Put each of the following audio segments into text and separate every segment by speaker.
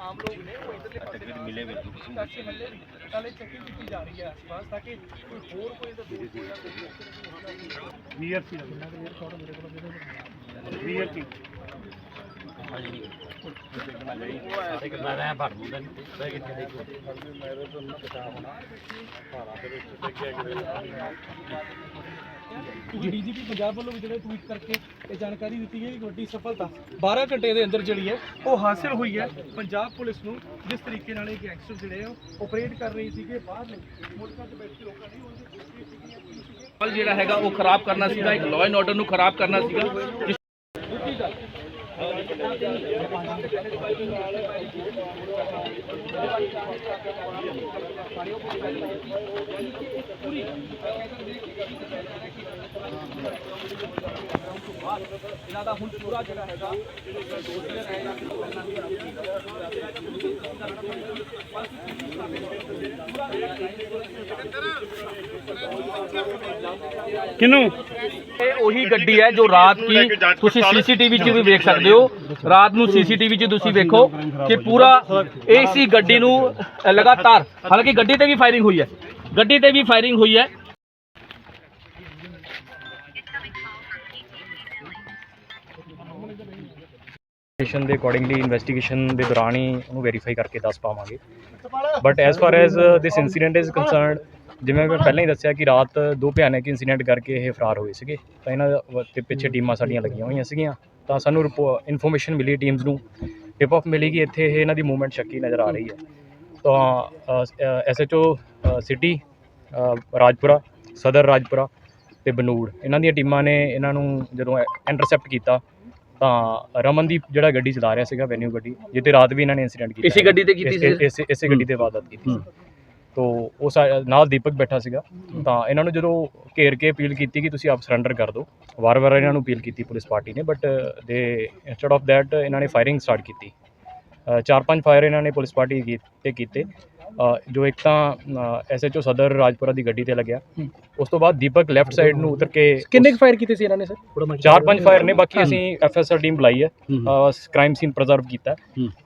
Speaker 1: ਆਮ ਲੋਕ ਨੇ ਉਹ ਇਧਰਲੇ ਪਾਸੇ ਮਿਲੇ ਵੇ ਕਾਸ਼ੀ ਮੱਲੇ। ਨਾਲੇ ਚੈਕਿੰਗ ਕੀਤੀ ਜਾ ਰਹੀ ਹੈ ਆਸ-ਪਾਸ ਤਾਂ ਕਿ ਕੋਈ ਹੋਰ ਕੋਈ ਤਾਂ ਦੋਸਤ ਜਾਂ ਕੋਈ
Speaker 2: ਵੀਅਰ ਸੀ ਵੀਅਰ ਸੀ
Speaker 1: ਡੀਜੀਪੀ ਪੰਜਾਬ ਵੱਲੋਂ ਵੀ ਜਿਹੜੇ ਟਵੀਟ ਕਰਕੇ ਇਹ ਜਾਣਕਾਰੀ ਦਿੱਤੀ ਹੈ ਕਿ ਵੱਡੀ ਸਫਲਤਾ 12 ਘੰਟੇ ਦੇ ਅੰਦਰ ਜਿਹੜੀ ਹੈ, ਉਹ ਹਾਸਿਲ ਹੋਈ ਹੈ। ਪੰਜਾਬ ਪੁਲਿਸ ਨੂੰ ਜਿਸ ਤਰੀਕੇ ਨਾਲ ਇਹ ਗੈਂਗਸਟਰ ਜਿਹੜੇ ਆ ਆਪਰੇਟ ਕਰ ਰਹੇ ਸੀਗੇ, ਬਾਹਰ ਮੁਲਕਾਂ 'ਚ ਬੈਠੇ ਲੋਕਾਂ ਨੇ ਉਹਦੇ
Speaker 3: ਪਲ ਜਿਹੜਾ ਹੈਗਾ ਉਹ ਖਰਾਬ ਕਰਨਾ ਸੀਗਾ, ਇੱਕ ਲਾਅ ਐਂਡ ਆਰਡਰ ਨੂੰ ਖਰਾਬ ਕਰਨਾ ਸੀਗਾ ਇਹਨਾਂ ਦਾ ਹੁਣ ਪੂਰਾ ਜਿਹੜਾ ਹੈਗਾ
Speaker 2: ਕਿਨੂੰ?
Speaker 3: ਇਹ ਉਹੀ ਗੱਡੀ ਹੈ ਜੋ ਰਾਤ ਕੀ ਤੁਸੀਂ ਸੀਸੀਟੀਵੀ 'ਚ ਵੀ ਵੇਖ ਸਕਦੇ ਹੋ। ਰਾਤ ਨੂੰ ਸੀਸੀਟੀਵੀ 'ਚ ਤੁਸੀਂ ਵੇਖੋ ਕਿ ਪੂਰਾ ਏਸੀ ਗੱਡੀ ਨੂੰ ਲਗਾਤਾਰ, ਹਾਲਾਂਕਿ ਗੱਡੀ ਤੇ ਵੀ ਫਾਇਰਿੰਗ ਹੋਈ ਹੈ। ਗੱਡੀ ਤੇ ਵੀ ਫਾਇਰਿੰਗ ਹੋਈ ਹੈ।
Speaker 4: ਇਨਵੈਸਟੀਗੇਸ਼ਨ ਦੇ ਅਕੋਰਡਿੰਗਲੀ ਇਨਵੈਸਟੀਗੇਸ਼ਨ ਦੇ ਦੌਰਾਨ ਹੀ ਉਹਨੂੰ ਵੈਰੀਫਾਈ ਕਰਕੇ ਦੱਸ ਪਾਵਾਂਗੇ। But as far as this incident is concerned ਜਿਵੇਂ ਮੈਂ ਪਹਿਲਾਂ ਹੀ ਦੱਸਿਆ ਕਿ ਰਾਤ ਦੋ ਭਿਆਨਕ ਇਨਸੀਡੈਂਟ ਕਰਕੇ ਇਹ ਫਰਾਰ ਹੋਏ ਸੀਗੇ ਤਾਂ ਇਹਨਾਂ ਦੇ ਪਿੱਛੇ ਟੀਮਾਂ ਸਾਡੀਆਂ ਲੱਗੀਆਂ ਹੋਈਆਂ ਸੀਗੀਆਂ। ਤਾਂ ਸਾਨੂੰ ਇਨਫੋਰਮੇਸ਼ਨ ਮਿਲੀ ਟੀਮਸ ਨੂੰ। ਟਿਪ ਆਫ ਮਿਲੀ ਕਿ ਇੱਥੇ ਇਹ ਇਹਨਾਂ ਦੀ ਮੂਵਮੈਂਟ ਸ਼ੱਕੀ ਨਜ਼ਰ ਆ ਰਹੀ ਹੈ। ਤਾਂ ਐਸਐਚਓ ਸਿਟੀ ਰਾਜਪੁਰਾ ਸਦਰ ਰਾਜਪੁਰਾ ਤੇ ਬਨੂੜ। ਇਹਨਾਂ ਦੀਆਂ ਟੀਮਾਂ ਨੇ ਇਹਨਾਂ ਨੂੰ ਜਦੋਂ ਇੰਟਰਸੈਪਟ ਕੀਤਾ ਤਾਂ ਰਮਨਦੀਪ ਜਿਹੜਾ ਗੱਡੀ ਚਲਾ ਰਿਹਾ ਸੀਗਾ ਵੈਨਿਊ ਗੱਡੀ ਜਿੱਤੇ ਰਾਤ ਵੀ ਇਹਨਾਂ ਨੇ ਇਨਸੀਡੈਂਟ ਕੀਤਾ
Speaker 3: ਇਸੇ ਗੱਡੀ ਤੇ ਕੀਤੀ ਸੀ?
Speaker 4: ਇਸੇ- ਗੱਡੀ ਤੇ ਵਾਰਦਾਤ ਕੀਤੀ ਸੀ। ਤੋ ਉਹ ਸਾ ਨਾਲ ਦੀਪਕ ਬੈਠਾ ਸੀਗਾ। ਤਾਂ ਇਹਨਾਂ ਨੂੰ ਜਦੋਂ ਘੇਰ ਕੇ ਅਪੀਲ ਕੀਤੀ ਕਿ ਤੁਸੀਂ ਆਪ ਸਰੈਂਡਰ ਕਰ ਦਿਓ ਵਾਰ-ਵਾਰ ਇਹਨਾਂ ਨੂੰ ਅਪੀਲ ਕੀਤੀ ਪੁਲਿਸ ਪਾਰਟੀ ਨੇ ਬਟ ਦੇ ਇੰਸਟੈਡ ਆਫ ਥੈਟ ਇਹਨਾਂ ਨੇ ਫਾਇਰਿੰਗ ਸਟਾਰਟ ਕੀਤੀ। ਅ, ਚਾਰ ਪੰਜ ਫਾਇਰ ਇਹਨਾਂ ਨੇ ਪੁਲਿਸ ਪਾਰਟੀ ਕੀ- ਤੇ ਕੀਤੇ। ਜੋ ਇੱਕ ਤਾਂ ਐਸਐਚਓ ਸਦਰ ਰਾਜਪੁਰਾ ਦੀ ਗੱਡੀ ਤੇ ਲੱਗਿਆ। ਉਸ ਤੋਂ ਬਾਅਦ ਦੀਪਕ ਲੈਫਟ ਸਾਈਡ ਨੂੰ ਉਤਰ ਕੇ
Speaker 1: ਕਿੰਨੇ ਫਾਇਰ ਕੀਤੇ ਸੀ ਇਹਨਾਂ ਨੇ ਸਰ
Speaker 4: ਚਾਰ ਪੰਜ ਫਾਇਰ ਨੇ। ਬਾਕੀ ਅਸੀਂ ਐਫਐਸਆਰ ਟੀਮ ਬੁਲਾਈ ਹੈ ਕ੍ਰਾਈਮ ਸੀਨ ਪ੍ਰੀਜ਼ਰਵ ਕੀਤਾ।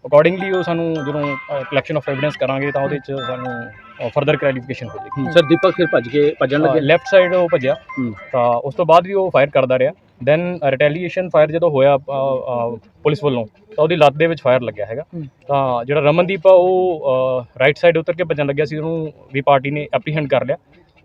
Speaker 4: ਅਕੋਰਡਿੰਗਲੀ ਉਹ ਸਾਨੂੰ ਜਦੋਂ ਕਲੈਕਸ਼ਨ ਆਫ ਐਵੀਡੈਂਸ ਕਰਾਂਗੇ ਤਾਂ ਉਹਦੇ ਚ ਸਾਨੂੰ ਫਰਦਰ ਕਲੈਰੀਫਿਕੇਸ਼ਨ ਹੋ। ਜਾਏਗੀ
Speaker 3: ਸਰ ਦੀਪਕ ਫਿਰ ਭੱਜ ਕੇ ਭੱਜਣ ਲੱਗੇ?
Speaker 4: ਲੈਫਟ ਸਾਈਡ ਉਹ ਭੱਜਿਆ। ਤਾਂ ਉਸ ਤੋਂ ਬਾਅਦ ਵੀ ਉਹ ਫਾਇਰ ਕਰਦਾ ਰਿਹਾ। ਦੈਨ ਰਿਟੈਲੀਏਸ਼ਨ ਫਾਇਰ ਜਦੋਂ ਹੋਇਆ ਪੁਲਿਸ ਵੱਲੋਂ ਤਾਂ ਉਹਦੀ ਲੱਤ ਦੇ ਵਿੱਚ ਫਾਇਰ ਲੱਗਿਆ ਹੈਗਾ। ਤਾਂ ਜਿਹੜਾ ਰਮਨਦੀਪ ਆ ਉਹ ਰਾਈਟ ਸਾਈਡ ਉਤਰ ਕੇ ਭੱਜਣ ਲੱਗਿਆ ਸੀ ਉਹਨੂੰ ਵੀ ਪਾਰਟੀ ਨੇ ਐਪਰੀਹੈਂਡ ਕਰ ਲਿਆ।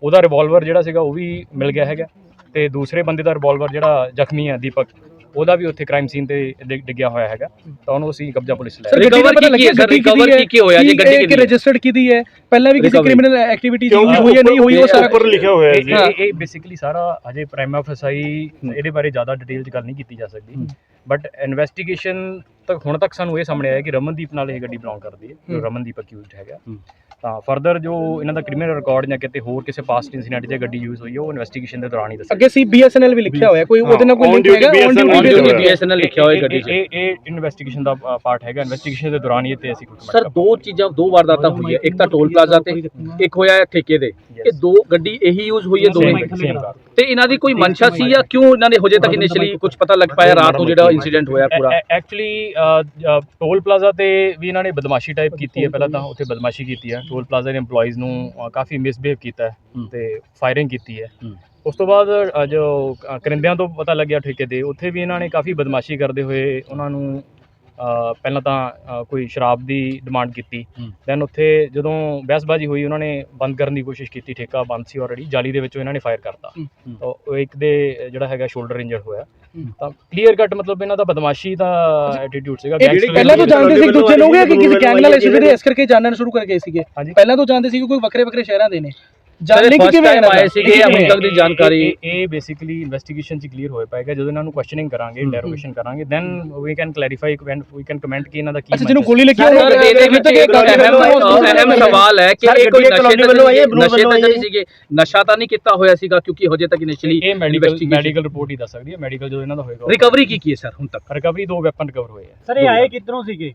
Speaker 4: ਉਹਦਾ ਰਿਵਾਲਵਰ ਜਿਹੜਾ ਸੀਗਾ ਉਹ ਵੀ ਮਿਲ ਗਿਆ ਹੈਗਾ। ਤੇ ਦੂਸਰੇ ਬੰਦੇ ਦਾ ਰਿਵਾਲਵਰ ਜਿਹੜਾ ਜ਼ਖਮੀ ਹੈ ਦੀਪਕ ਉਹਦਾ ਵੀ ਉੱਥੇ ਕ੍ਰਾਈਮ ਸੀਨ ਤੇ ਡਿੱਗ- ਡਿੱਗਿਆ ਹੋਇਆ ਹੈਗਾ ਤਾਂ ਉਹਨੂੰ ਅਸੀਂ ਕਬਜ਼ਾ ਪੁਲਿਸ ਲੈ
Speaker 1: ਸਰ ਪਤਾ
Speaker 3: ਕੀ ਕੀ ਹੈ?
Speaker 1: ਕਿਹਦੀ ਹੈ
Speaker 3: ਕੀ ਕੀ ਹੋਇਆ ਜੀ? ਗੱਡੀ ਹੈ?
Speaker 1: ਰਜਿਸਟਰਡ ਕਿਹਦੀ ਹੈ ਪਹਿਲਾਂ ਵੀ ਕਿਸੇ
Speaker 3: Recovery।
Speaker 1: ਕ੍ਰਿਮੀਨਲ ਐਕਟੀਵਿਟੀ
Speaker 2: ਕਿਉਂਕਿ
Speaker 1: ਹੋਈ ਹੈ ਨਹੀਂ ਹੋਈ ਉਹ ਸਾਰਾ
Speaker 2: ਉੱਪਰ ਲਿਖਿਆ ਹੋਇਆ ਹੈ ਜੀ
Speaker 4: ਇਹ- ਇਹ ਬੇਸਿਕਲੀ ਸਾਰਾ ਅਜੇ ਪ੍ਰਾਈਮਾ ਫਸਾਈ ਇਹਦੇ ਬਾਰੇ ਜ਼ਿਆਦਾ ਡਿਟੇਲ 'ਚ ਗੱਲ ਨਹੀਂ ਕੀਤੀ ਜਾ ਸਕਦੀ ਬਟ ਇਨਵੈਸਟੀਗੇਸ਼ਨ ਤੱਕ ਹੁਣ ਤੱਕ ਸਾਨੂੰ ਇਹ ਸਾਹਮਣੇ ਆਇਆ ਕਿ ਰਮਨਦੀਪ ਨਾਲ ਇਹ ਗੱਡੀ ਬਿਲੋਂਗ ਕਰਦੀ ਹੈ ਜੋ ਰਮਨਦੀਪ ਅਕਿਊਜ਼ਡ ਹੈਗਾ। ਤਾਂ ਫਰਦਰ ਜੋ ਇਹਨਾਂ ਦਾ ਕ੍ਰਿਮੀਨਲ ਰਿਕਾਰਡ ਜਾਂ ਕਿਤੇ ਹੋਰ ਕਿਸੇ ਪਾਸਟ ਇਨਸੀਡੈਂਟ 'ਚ ਗੱਡੀ ਯੂਜ਼ ਹੋਈ ਹੈ ਉਹ ਇਨਵੈਸਟੀਗੇਸ਼ਨ ਦੇ ਦੌਰਾਨ ਹੀ ਦੱਸਿਆ।
Speaker 1: ਅੱਗੇ ਸੀ BSNL ਵੀ ਲਿਖਿਆ ਹੋਇਆ ਕੋਈ ਉਹਦੇ ਨਾਲ ਕੋਈ ਲਿੰਕ ਹੈਗਾ? ਔਨ ਡਿਊਟੀ
Speaker 2: ਲਿਖਿਆ ਹੋਇਆ।
Speaker 3: BSNL ਲਿਖਿਆ ਹੋਇਆ ਗੱਡੀ 'ਚ।
Speaker 4: ਇਹ ਇਹ ਇਨਵੈਸਟੀਗੇਸ਼ਨ ਦਾ ਪਾਰਟ ਹੈਗਾ। ਇਨਵੈਸਟੀਗੇਸ਼ਨ ਦੇ ਦੌਰਾਨ ਹੀ ਤੇ ਅਸੀਂ comment
Speaker 3: ਸਰ ਦੋ ਚੀਜ਼ਾਂ ਦੋ ਵਾਰਦਾਤਾਂ ਹੋਈਆਂ ਇੱਕ ਤਾਂ ਟੋਲ ਪਲਾਜ਼ਾ ਤੇ ਇੱਕ ਹੋਇਆ ਹੈ ਠੇਕੇ ਦੇ। ਇਹ ਦੋ ਗੱਡੀ ਇਹੀ ਯੂਜ਼ ਹੋਈ ਹੈ ਦੋਵੇਂ। ਤੇ ਇਹਨਾਂ ਦੀ ਕੋਈ ਮਨਸ਼ਾ ਸੀ ਜਾਂ ਕਿਉਂ ਇਹਨਾਂ ਨੇ ਹਜੇ ਤੱਕ ਇਨੀਸ਼ੀਅਲੀ ਕੁਝ ਪਤਾ ਲੱਗ ਪਾਇਆ ਰਾਤ ਨੂੰ ਜਿਹੜਾ ਇਨਸੀਡੈਂਟ ਹੋਇਆ ਪੂਰਾ?
Speaker 4: ਐਕਚੁਅਲੀ ਟੋਲ ਪਲਾਜ਼ਾ ਤੇ ਵੀ ਇਹਨਾਂ ਨੇ ਬਦਮਾਸ਼ੀ ਟਾਈਪ ਕੀਤੀ ਹੈ। ਪਹਿਲਾਂ ਤਾਂ ਉੱਥੇ ਬਦਮਾਸ਼ੀ ਕੀਤੀ ਹੈ। ਟੋਲ ਪਲਾਜ਼ਾ ਦੇ EMPLOYEES ਨੂੰ ਅ, ਕਾਫੀ ਮਿਸਬਿਹੇਵ ਕੀਤਾ ਹੈ ਤੇ ਫਾਇਰਿੰਗ ਕੀਤੀ ਹੈ। ਉਸ ਤੋਂ ਬਾਅਦ ਅ, ਜੋ ਕਰਿੰਦਿਆਂ ਤੋਂ ਪਤਾ ਲੱਗਿਆ ਠੇਕੇ ਦੇ ਉੱਥੇ ਵੀ ਇਹਨਾਂ ਨੇ ਕਾਫੀ ਬਦਮਾਸ਼ੀ ਕਰਦੇ ਹੋਏ ਉਹਨਾਂ ਨੂੰ ਪਹਿਲਾਂ ਤਾਂ ਕੋਈ ਸ਼ਰਾਬ ਦੀ ਡਿਮਾਂਡ ਕੀਤੀ। ਦੈਨ ਉੱਥੇ ਜਦੋਂ ਬਹਿਸਬਾਜ਼ੀ ਹੋਈ ਉਹਨਾਂ ਨੇ ਬੰਦ ਕਰਨ ਦੀ ਕੋਸ਼ਿਸ਼ ਕੀਤੀ ਠੇਕਾ ਬੰਦ ਸੀ ਆਲਰੇਡੀ ਜਾਲੀ ਦੇ ਵਿੱਚੋਂ ਇਹਨਾਂ ਨੇ ਫਾਇਰ ਕਰਤਾ। ਤਾਂ ਉਹ ਇੱਕ ਦੇ ਜਿਹੜਾ ਹੈਗਾ ਸ਼ੋਲਡਰ ਇੰਜਰਡ ਹੋਇਆ। ਤਾਂ ਕਲੀਅਰ ਕੱਟ ਮਤਲਬ ਇਹਨਾਂ ਦਾ ਬਦਮਾਸ਼ੀ ਦਾ ਐਟੀਟਿਊਡ ਸੀਗਾ।
Speaker 1: ਪਹਿਲਾਂ ਤੋਂ ਜਾਣਦੇ ਸੀ ਦੂਜੇ ਨੂੰ ਕਿ ਕਿਸੇ ਗੈਂਗ ਨਾਲ ਇਸ ਜਿਹੜੇ ਇਸ ਕਰਕੇ ਜਾਣਨਾ ਸ਼ੁਰੂ ਕਰ ਗਏ ਸੀਗੇ। ਪਹਿਲਾਂ ਤੋਂ ਜਾਣਦੇ ਸੀ ਕਿ ਕੋਈ ਵੱਖਰੇ ਵੱਖਰੇ ਸ਼ਹਿਰਾਂ ਦੇ ਨੇ। ਜਾਣਨੇ ਕਿ
Speaker 3: first
Speaker 1: ਕਿਵੇਂ
Speaker 3: time ਆਏ ਸੀਗੇ
Speaker 4: ਇਹ-
Speaker 3: ਅਮਨ ਤੱਕ ਦੀ ਜਾਣਕਾਰੀ?
Speaker 4: ਇਹ- ਬੇਸਿਕਲੀ ਇਨਵੈਸਟੀਗੇਸ਼ਨ ਚ ਕਲੀਅਰ ਹੋਏ ਪਾਏਗਾ ਜਦੋਂ ਇਹਨਾਂ ਨੂੰ ਕੁਐਸਚਨਿੰਗ ਕਰਾਂਗੇ ਇੰਟਰੋਗੇਸ਼ਨ ਕਰਾਂਗੇ then we can clarify when we can comment ਕਿ ਇਹਨਾਂ ਦਾ ਕੀ
Speaker 1: ਅੱਛਾ ਜਿਹਨੂੰ ਗੋਲੀ ਲੱਗੀ ਹੋਈ
Speaker 3: ਇਹਦੇ ਵਿੱਚ ਇੱਕ ਅਹਿਮ ਸਵਾਲ ਹੈ ਕਿ ਇਹ ਕੋਈ ਨਸ਼ੇ ਤਾਂ ਨਸ਼ੇ ਤਾਂ ਨਹੀਂ ਸੀਗੇ। ਨਸ਼ਾ ਤਾਂ ਨਹੀਂ ਕੀਤਾ ਹੋਇਆ ਸੀਗਾ ਕਿਉਂਕਿ ਹਜੇ ਤੱਕ ਇਨੀਸ਼ੀਅਲੀ
Speaker 4: ਇਹ ਮੈਡੀਕਲ ਮੈਡੀਕਲ ਰਿਪੋਰਟ ਹੀ ਦੱਸ ਸਕਦੀ ਹੈ। ਮੈਡੀਕਲ ਜਦੋਂ ਇਹਨਾਂ ਦਾ ਹੋਏਗਾ
Speaker 3: ਰਿਕਵਰੀ ਕੀ ਕੀ ਹੈ ਸਰ ਹੁਣ ਤੱਕ?
Speaker 4: ਰਿਕਵਰੀ ਦੋ ਵੈਪਨ ਰਿਕਵਰ ਹੋਏ ਆ
Speaker 2: ਸਰ ਇਹ ਆਏ ਕਿੱਧਰੋਂ ਸੀਗੇ?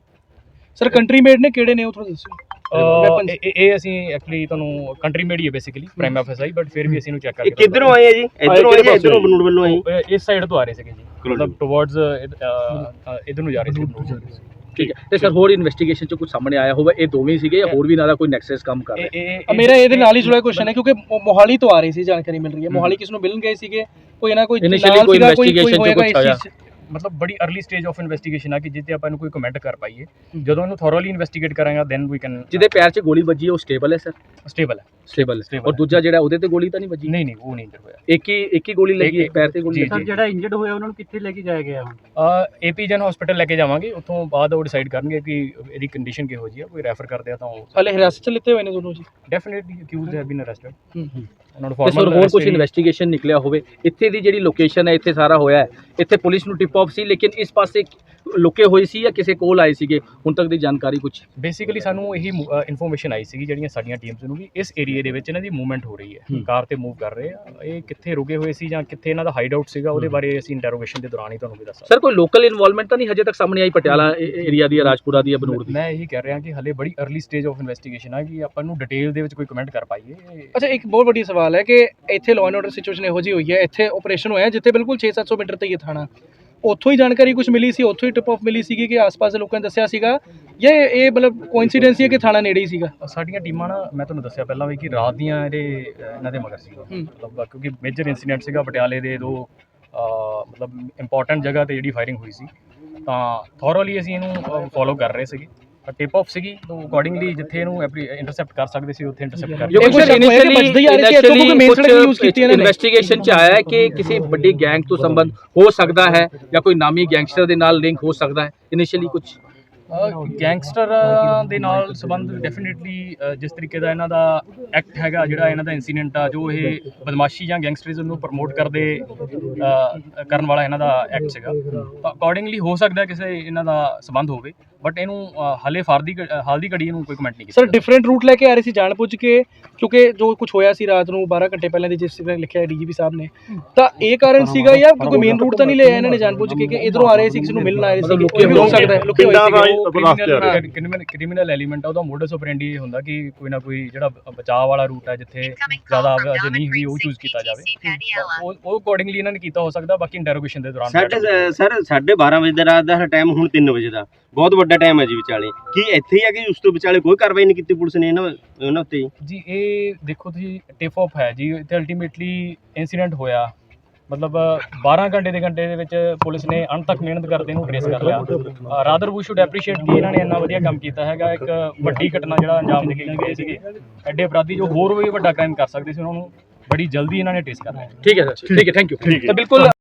Speaker 1: ਸਰ ਕੰਟਰੀ ਮੇਡ ਨੇ ਕਿਹੜੇ ਨੇ ਉਹ ਥੋੜਾ ਦੱਸੋ।
Speaker 4: ਅਹ। ਇਹ- ਇਹ ਇਹ ਅਸੀਂ ਐਕਚੁਅਲੀ ਤੁਹਾਨੂੰ ਕੰਟਰੀ ਮੇਡ ਹੀ ਹੈ ਬੇਸਿਕਲੀ ਪ੍ਰਾਈਮ ਆਫਿਸ ਬਟ ਫਿਰ ਵੀ ਅਸੀਂ ਇਹਨੂੰ ਚੈੱਕ ਕਰਕੇ
Speaker 5: ਕਿੱਧਰੋਂ ਆਏ ਆ ਜੀ? ਇਧਰੋਂ ਆਏ ਜਾਂ ਇਧਰੋਂ ਬਨੂੜ ਵੱਲੋਂ ਆਏ?
Speaker 4: ਇਸ ਸਾਈਡ ਤੋਂ ਆ ਰਹੇ ਸੀਗੇ ਜੀ। ਮਤਲਬ ਟੁਵਰਡਸ ਇਧਰ ਨੂੰ ਜਾ ਰਹੇ ਸੀ
Speaker 3: ਠੀਕ ਹੈ। ਤੇ ਸਰ ਹੋਰ ਇਨਵੈਸਟੀਗੇਸ਼ਨ ਚ ਕੁਝ ਸਾਹਮਣੇ ਆਇਆ ਹੋਵੇ ਇਹ ਦੋਵੇਂ ਸੀਗੇ ਜਾਂ ਹੋਰ ਵੀ ਦਾ ਕੋਈ ਨੈਕਸਸ ਕੰਮ ਕਰ ਰਿਹਾ?
Speaker 4: ਇਹ
Speaker 1: ਮੇਰਾ ਇਹਦੇ ਨਾਲ ਹੀ ਜੁੜਿਆ ਕੁਐਸਚਨ ਹੈ ਕਿਉਂਕਿ ਮੋ- ਮੋਹਾਲੀ ਤੋਂ ਆ ਰਹੀ ਸੀ ਜਾਣਕਾਰੀ ਮਿਲ ਰਹੀ ਹੈ। ਮੋਹਾਲੀ ਕਿਸ ਨੂੰ ਮਿਲਣ ਗਏ ਸੀਗੇ? ਕੋਈ ਨਾ ਕੋਈ
Speaker 3: Initially
Speaker 1: ਨਾਲ
Speaker 3: ਕੋਈ
Speaker 1: ਸੀਗਾ, ਕੋਈ
Speaker 3: investigation 'ਚ
Speaker 1: ਹੋਏਗਾ
Speaker 3: ਕੁਛ
Speaker 1: ਇਸ
Speaker 3: ਆਇਆ।
Speaker 1: ਚੀਜ਼ 'ਚ।
Speaker 4: ਮਤਲਬ ਬੜੀ अर्ਲੀ ਸਟੇਜ ਆਫ ਇਨਵੈਸਟੀਗੇਸ਼ਨ ਆ ਕਿ ਜਿੱਤੇ ਆਪਾਂ ਇਹਨੂੰ ਕੋਈ ਕਮੈਂਟ ਕਰ ਪਾਈਏ। ਜਦੋਂ ਇਹਨੂੰ ਥੋਰੋਲੀ ਇਨਵੈਸਟੀਗੇਟ ਕਰਾਂਗਾ ਦੈਨ ਵੀ ਕੈਨ
Speaker 3: ਜਿਹਦੇ ਪੈਰ 'ਚ ਗੋਲੀ ਵੱਜੀ ਹੈ ਉਹ ਸਟੇਬਲ ਹੈ ਸਰ
Speaker 4: ਸਟੇਬਲ ਹੈ।
Speaker 3: ਸਟੇਬਲ ਹੈ। ਔਰ। ਦੂਜਾ ਜਿਹੜਾ ਉਹਦੇ ਤੇ ਗੋਲੀ ਤਾਂ ਨਹੀਂ ਵੱਜੀ?
Speaker 4: ਨਹੀਂ ਨਹੀਂ ਉਹ ਨਹੀਂ ਇੰਜਰ ਹੋਇਆ।
Speaker 3: ਇੱਕ ਹੀ ਇੱਕ ਹੀ ਗੋਲੀ ਲੱਗੀ ਇੱਕ ਪੈਰ ਤੇ ਗੋਲੀ ਲੱਗੀ
Speaker 4: ਜੀ।
Speaker 2: ਜਿਹੜਾ ਇੰਜਰਡ ਹੋਇਆ ਉਹਨਾਂ ਨੂੰ ਕਿੱਥੇ ਲੈ ਕੇ ਜਾਇਆ ਗਿਆ ਹੁਣ?
Speaker 4: ਏਪੀ ਜਨ ਹਸਪੀਟਲ ਲੈ ਕੇ ਜਾਵਾਂਗੇ। ਉੱਥੋਂ ਬਾਅਦ ਉਹ ਡਿਸਾਈਡ ਕਰਨਗੇ ਕਿ ਇਹਦੀ ਕੰਡੀਸ਼ਨ ਕਿਹੋ ਜੀ ਆ। ਕੋਈ ਰੈਫਰ ਕਰਦੇ ਆ ਤਾਂ ਉਹ
Speaker 1: ਹਲੇ ਹਿਰਾਸਤ 'ਚ ਲਿੱਤੇ ਹੋਏ ਨੇ ਦੋਨੋਂ ਜੀ।
Speaker 4: Definitely accused have been arrested
Speaker 1: ਹੂੰ
Speaker 4: ਉਹਨਾਂ ਨੂੰ
Speaker 3: ਤੇ ਸਰ
Speaker 4: ਫਾਰਮਲ
Speaker 3: ਹੋਰ ਕੁਝ ਇਨਵੈਸਟੀਗੇਸ਼ਨ ਨਿਕਲਿਆ ਹੋਵੇ। ਇੱਥੇ ਦੀ ਜਿਹੜੀ ਲੋਕੇਸ਼ਨ ਹੈ ਇੱਥੇ ਸਾਰਾ ਹੋਇਆ ਹੈ। ਇੱਥੇ ਪੁਲਿਸ ਨੂੰ ਟਿਪ ਆਫ ਸੀ ਲੇਕਿਨ ਇਸ ਪਾਸੇ ਲੁਕੇ ਹੋਏ ਸੀ ਜਾਂ ਕਿਸੇ ਕੋਲ ਆਏ ਸੀਗੇ ਹੁਣ ਤੱਕ ਦੀ ਜਾਣਕਾਰੀ ਕੁਝ
Speaker 4: ਬੇਸਿਕਲੀ ਸਾਨੂੰ ਇਹੀ ਇਨਫੋਰਮੇਸ਼ਨ ਆਈ ਸੀਗੀ ਜਿਹੜੀਆਂ ਸਾਡੀਆਂ ਟੀਮਸ ਨੂੰ ਵੀ ਇਸ ਏਰੀਆ ਦੇ ਵਿੱਚ ਇਹਨਾਂ ਦੀ ਮੂਵਮੈਂਟ ਹੋ ਰਹੀ ਹੈ। ਕਾਰ ਤੇ ਮੂਵ ਕਰ ਰਹੇ ਆ ਇਹ ਕਿੱਥੇ ਰੁਕੇ ਹੋਏ ਸੀ ਜਾਂ ਕਿੱਥੇ ਇਹਨਾਂ ਦਾ ਹਾਈਡ ਆਊਟ ਸੀਗਾ ਉਹਦੇ ਬਾਰੇ ਅਸੀਂ ਇੰਟਰੋਗੇਸ਼ਨ ਦੇ ਦੌਰਾਨ ਹੀ ਤੁਹਾਨੂੰ ਵੀ ਦੱਸਾਂਗੇ
Speaker 3: ਸਰ ਕੋਈ ਲੋਕਲ ਇਨਵੋਲਵਮੈਂਟ ਤਾਂ ਨਹੀਂ ਹਜੇ ਤੱਕ ਸਾਹਮਣੇ ਆਈ ਪਟਿਆਲਾ ਏਰੀਆ ਦੀ ਜਾਂ ਰਾਜਪੁਰਾ ਦੀ ਜਾਂ ਬਨੂੜ ਦੀ
Speaker 4: ਮੈਂ ਇਹੀ ਕਹਿ ਰਿਹਾ ਕਿ ਹਲੇ ਬੜੀ अर्ਲੀ ਸਟੇਜ ਆਫ ਇਨਵੈਸਟੀਗੇਸ਼ਨ ਆ ਕਿ ਆਪਾਂ ਨੂੰ ਡਿਟੇਲ ਦੇ ਵਿੱਚ ਕੋਈ ਕਮੈਂਟ ਕਰ ਪਾਈਏ
Speaker 1: ਅੱਛਾ ਇੱਕ ਬਹੁਤ ਵੱਡੀ ਸਵਾਲ ਹੈ ਕਿ ਇੱਥੇ ਲਾਅ ਐਂਡ ਆਰਡਰ ਸਿਚੁਏਸ਼ਨ ਇਹੋ ਜਿਹੀ ਹੋਈ ਹੈ ਇੱਥੇ ਆਪਰੇਸ਼ਨ ਹੋਇਆ ਜਿੱਥੇ ਬਿਲਕੁਲ 6-700 ਮੀਟਰ ਤੇ ਹੀ ਇਹ ਥਾਣਾ ਉੱਥੋਂ ਹੀ ਜਾਣਕਾਰੀ ਕੁਝ ਮਿਲੀ ਸੀ ਉੱਥੋਂ ਹੀ ਟਿਪ ਆਫ ਮਿਲੀ ਸੀਗੀ ਕਿ ਆਸ-ਪਾਸ ਦੇ ਲੋਕਾਂ ਨੇ ਦੱਸਿਆ ਸੀਗਾ। ਇਹ ਇਹ ਮਤਲਬ ਕੋਇਨਸੀਡੈਂਸ ਹੀ ਕਿ ਥਾਣਾ ਨੇੜੇ ਹੀ ਸੀਗਾ?
Speaker 4: ਸਾਡੀਆਂ ਟੀਮਾਂ ਨਾ ਮੈਂ ਤੁਹਾਨੂੰ ਦੱਸਿਆ ਪਹਿਲਾਂ ਵੀ ਕਿ ਰਾਤ ਦੀਆਂ ਇਹਦੇ ਇਹਨਾਂ ਦੇ ਮਗਰ ਸੀ। ਮਤਲਬ ਕਿਉਂਕਿ ਮੇਜਰ ਇਨਸੀਡੈਂਟ ਸੀਗਾ ਪਟਿਆਲੇ ਦੇ ਦੋ ਮਤਲਬ ਇੰਪੋਰਟੈਂਟ ਜਗ੍ਹਾ ਤੇ ਜਿਹੜੀ ਫਾਇਰਿੰਗ ਹੋਈ ਸੀ। ਤਾਂ ਥੋਰੋਲੀ ਅਸੀਂ ਇਹਨੂੰ ਫੋਲੋ ਕਰ ਰਹੇ ਸੀਗੇ। ਟਿਪ ਆਫ ਸੀਗੀ ਤਾਂ ਅਕੋਰਡਿੰਗਲੀ ਜਿੱਥੇ ਇਹਨੂੰ ਇੰਟਰਸੈਪਟ ਕਰ ਸਕਦੇ ਸੀ ਉੱਥੇ ਇੰਟਰਸੈਪਟ ਕਰ
Speaker 1: ਇਹ ਕੁਛ initially- ਵੱਜਦੇ ਹੀ ਆ ਰਹੇ ਸੀ, ਇੱਥੋਂ ਕਿਉਂਕਿ main ਸੜਕ use ਕੀਤੀ ਇਹਨਾਂ ਨੇ।
Speaker 3: ਇਨਵੈਸਟੀਗੇਸ਼ਨ ਚ ਆਇਆ ਹੈ ਕਿ ਕਿਸੇ ਵੱਡੀ ਗੈਂਗ ਤੋਂ ਸੰਬੰਧ ਹੋ ਸਕਦਾ ਹੈ ਜਾਂ ਕੋਈ ਨਾਮੀ ਗੈਂਗਸਟਰ ਦੇ ਨਾਲ ਲਿੰਕ ਹੋ ਸਕਦਾ ਹੈ ਇਨੀਸ਼ੀਅਲੀ ਕੁਝ
Speaker 4: ਗੈਂਗਸਟਰ ਦੇ ਨਾਲ ਸੰਬੰਧ ਡੈਫੀਨਿਟਲੀ ਜਿਸ ਤਰੀਕੇ ਦਾ ਇਹਨਾਂ ਦਾ ਐਕਟ ਹੈਗਾ ਜਿਹੜਾ ਇਹਨਾਂ ਦਾ ਇਨਸੀਡੈਂਟ ਆ ਜੋ ਇਹ ਬਦਮਾਸ਼ੀ ਜਾਂ ਗੈਂਗਸਟਰਿਜ਼ਮ ਨੂੰ ਪ੍ਰਮੋਟ ਕਰਦੇ ਕਰਨ ਵਾਲਾ ਇਹਨਾਂ ਦਾ ਐਕਟ ਸੀਗਾ। ਤਾਂ ਅਕੋਰਡਿੰਗਲੀ ਹੋ ਸਕਦਾ ਕਿਸੇ ਇਹਨਾਂ ਦਾ ਸੰਬੰਧ ਹੋਵੇ ਬਟ ਇਹਨੂੰ ਹਾਲੇ ਫਾਰਦੀ ਹਾਲ ਦੀ ਘੜੀ ਇਹਨੂੰ ਕੋਈ ਕਮੈਂਟ ਨਹੀਂ ਕੀਤਾ
Speaker 1: ਸਰ ਡਿਫਰੈਂਟ ਰੂਟ ਲੈ ਕੇ ਆ ਰਹੇ ਸੀ ਜਾਣ ਬੁੱਝ ਕੇ ਕਿਉਂਕਿ ਜੋ ਕੁਝ ਹੋਇਆ ਸੀ ਰਾਤ ਨੂੰ 12 ਘੰਟੇ ਪਹਿਲਾਂ ਦੀ ਜਿਸ ਤਰ੍ਹਾਂ ਲਿਖਿਆ ਹੈ ਡੀਜੀਪੀ ਸਾਹਿਬ ਨੇ ਤਾਂ ਇਹ ਕਾਰਨ ਸੀਗਾ ਜਾਂ ਕਿਉਂਕਿ ਮੇਨ ਰੂਟ ਤਾਂ ਨਹੀਂ ਲਿਆ ਇਹਨਾਂ ਨੇ ਜਾਣ ਬੁੱਝ ਕੇ ਕਿ ਇਧਰੋਂ ਆ ਰਹੇ ਸੀ ਕਿਸੇ ਨੂੰ ਮਿਲਣ ਆ ਰਹੇ ਸੀ ਕੋਈ ਹੋ ਸਕਦਾ ਹੈ ਸੀਗੇ
Speaker 4: ਕ੍ਰਿਮੀਨਲ ਕ੍ਰਿਮੀਨਲ ਐਲੀਮੈਂਟ ਆ ਉਹਦਾ ਮੋਡਸ ਆਪਰੈਂਡੀ ਇਹ ਹੁੰਦਾ ਕਿ ਕੋਈ ਨਾ ਕੋਈ ਜਿਹੜਾ ਬਚਾਅ ਵਾਲਾ ਰੂਟ ਹੈ ਜਿੱਥੇ ਜ਼ਿਆਦਾ ਅਜੇ ਨਹੀਂ ਹੋਈ ਉਹ ਚੂਜ਼ ਕੀਤਾ ਜਾਵੇ। ਉਹ ਉਹ ਅਕੋਰਡਿੰਗਲੀ ਇਹਨਾਂ ਨੇ ਕੀਤਾ ਹੋ ਸਕਦਾ ਬਾਕੀ ਇੰਟਰੋਗੇਸ਼ਨ ਦੇ ਦੌਰਾਨ
Speaker 5: ਸਾਡੇ ਸਰ 12:30 ਵਜੇ ਦਾ ਰਾਤ ਦਾ ਟਾਈਮ ਹੁਣ 3 ਵਜੇ ਦਾ। ਬਹੁਤ ਵੱਡਾ ਟਾਈਮ ਹੈ ਜੀ ਵਿਚਾਲੇ। ਕੀ ਇੱਥੇ ਹੀ ਆ ਕਿ ਉਸ ਤੋਂ ਵਿਚਾਲੇ ਕੋਈ ਕਾਰਵਾਈ ਨਹੀਂ ਕੀਤੀ ਪੁਲਿਸ ਨੇ ਇਹਨਾਂ ਉਹਨਾਂ ਉੱਤੇ
Speaker 4: ਜੀ? ਇਹ ਦੇਖੋ ਤੁਸੀਂ ਟਿਪ ਆਫ ਹੈ ਜੀ। ਤੇ ਅਲਟੀਮੇਟਲੀ ਇਨਸੀਡੈਂਟ ਹੋਇਆ। ਮਤਲਬ 12 ਘੰਟੇ ਦੇ ਘੰਟੇ ਦੇ ਵਿੱਚ ਪੁਲਿਸ ਨੇ ਅੰਤ ਤੱਕ ਮਿਹਨਤ ਕਰਦੇ ਨੂੰ ਟ੍ਰੇਸ ਕਰ ਲਿਆ। ਰਾਦਰ ਵੀ ਸ਼ੁਡ ਐਪਰੀਸ਼ੀਏਟ ਕਿ ਇਹਨਾਂ ਨੇ ਇੰਨਾ ਵਧੀਆ ਕੰਮ ਕੀਤਾ ਹੈਗਾ। ਇੱਕ ਵੱਡੀ ਘਟਨਾ ਜਿਹੜਾ ਅੰਜਾਮ ਦੇ ਕੇ ਗਏ ਸੀਗੇ। ਐਡੇ ਅਪਰਾਧੀ ਜੋ ਹੋਰ ਵੀ ਵੱਡਾ ਕ੍ਰਾਈਮ ਕਰ ਸਕਦੇ ਸੀ ਉਹਨਾਂ ਨੂੰ ਬੜੀ ਜਲਦੀ ਇਹਨਾਂ ਨੇ ਟ੍ਰੇਸ ਕਰ ਲਿਆ।
Speaker 3: ਠੀਕ ਹੈ ਸਰ ਠੀਕ ਹੈ ਥੈਂਕ ਯੂ ਤਾਂ ਬਿਲਕੁਲ